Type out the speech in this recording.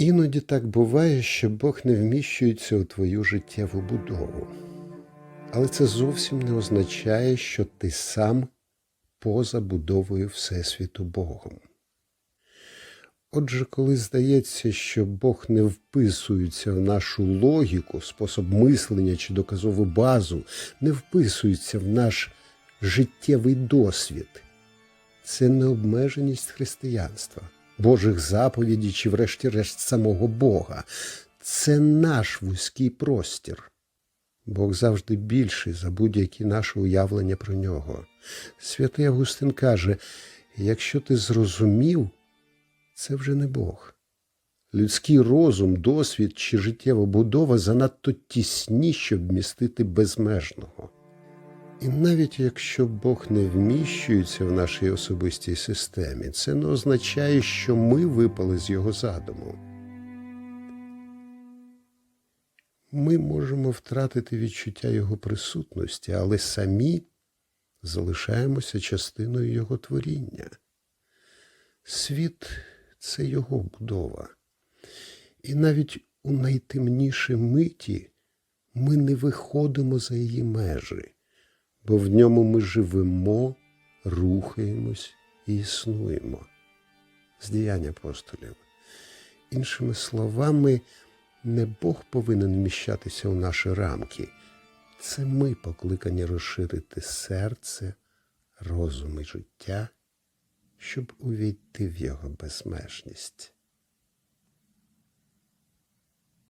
Іноді так буває, що Бог не вміщується у твою життєву будову. Але це зовсім не означає, що ти сам поза будовою Всесвіту Богом. Отже, коли здається, що Бог не вписується в нашу логіку, спосіб мислення чи доказову базу, не вписується в наш життєвий досвід, це необмеженість християнства, Божих заповідей чи, врешті-решт, самого Бога. Це наш вузький простір. Бог завжди більший за будь-які наші уявлення про нього. Святий Августин каже: якщо ти зрозумів, це вже не Бог. Людський розум, досвід чи життєва будова занадто тісні, щоб містити безмежного. І навіть якщо Бог не вміщується в нашій особистій системі, це не означає, що ми випали з його задуму. Ми можемо втратити відчуття Його присутності, але самі залишаємося частиною Його творіння. Світ це Його будова. І навіть у найтемніші миті ми не виходимо за її межі, бо в ньому ми живемо, рухаємось і існуємо. З діянь апостолів. Іншими словами, не Бог повинен вміщатися у наші рамки. Це ми покликані розширити серце, розум і життя, щоб увійти в його безмежність.